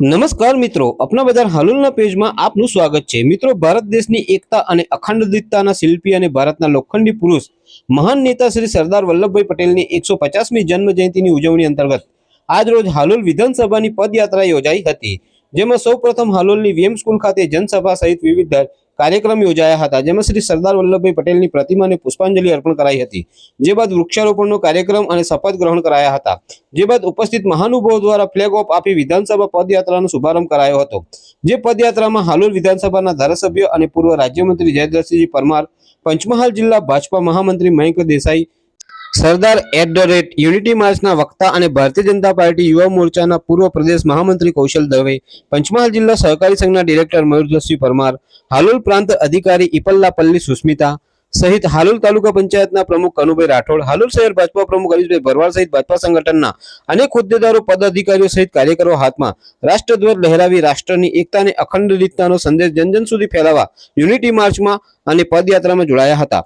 નમસ્કાર મિત્રો, અપના બજાર હાલોલના પેજમાં આપનું સ્વાગત છે. મિત્રો, ભારત દેશની એકતા અને અખંડિતતાના શિલ્પી અને ભારતના લોખંડી પુરુષ, મહાન નેતા શ્રી સરદાર વલ્લભભાઈ પટેલની એકસો પચાસમી જન્મ જયંતિની ઉજવણી અંતર્ગત આજ રોજ હાલોલ વિધાનસભાની પદયાત્રા યોજાઈ હતી. જેમાં સૌપ્રથમ હાલોલની વીએમ સ્કૂલ ખાતે જનસભા સહિત વિવિધ કાર્યક્રમ યોજાયા હતા, જેમાં શ્રી સરદાર વલ્લભભાઈ પટેલની પ્રતિમાને પુષ્પાંજલિ અર્પણ કરાઈ હતી. જે બાદ વૃક્ષારોપણનો કાર્યક્રમ અને શપથ ગ્રહણ કરાયા હતા. જે બાદ ઉપસ્થિત મહાનુભાવો દ્વારા ફ્લેગ ઓફ આપી વિધાનસભા પદયાત્રાનો શુભારંભ કરાયો હતો. જે પદયાત્રામાં હાલોલ વિધાનસભાના ધારાસભ્ય અને પૂર્વ રાજ્યમંત્રી જયદ્રસિંહજી પરમાર, પંચમહાલ જિલ્લા ભાજપા મહામંત્રી Mayank Desai Sardar at the rate unity માર્ચના વક્તા અને ભારતીય જનતા પાર્ટી યુવા મોરચાના પૂર્વ પ્રદેશ મહામંત્રી કૌશલ દવે, પંચમહાલ જિલ્લા સહકારી સંઘના ડિરેક્ટર મયુરજસિંહ પરમાર, હાલોલ પ્રાંત અધિકારી ઇપલ્લા પલ્લી સુસ્મિતા, સહિત હાલોલ તાલુકા પંચાયતના પ્રમુખ કનુભાઈ રાઠોડ, હાલોલ શહેર ભાજપા પ્રમુખ હરીશભાઈ ભરવાડ સહિત ભાજપા સંગઠનના અનેક હોદ્દેદારો, પદાધિકારીઓ સહિત કાર્યકરો હાથમાં રાષ્ટ્રધ્વજ લહેરાવી રાષ્ટ્રની એકતા અને અખંડિતતાનો સંદેશ જન જન સુધી ફેલાવવા યુનિટી માર્ચમાં અને પદયાત્રામાં જોડાયા હતા.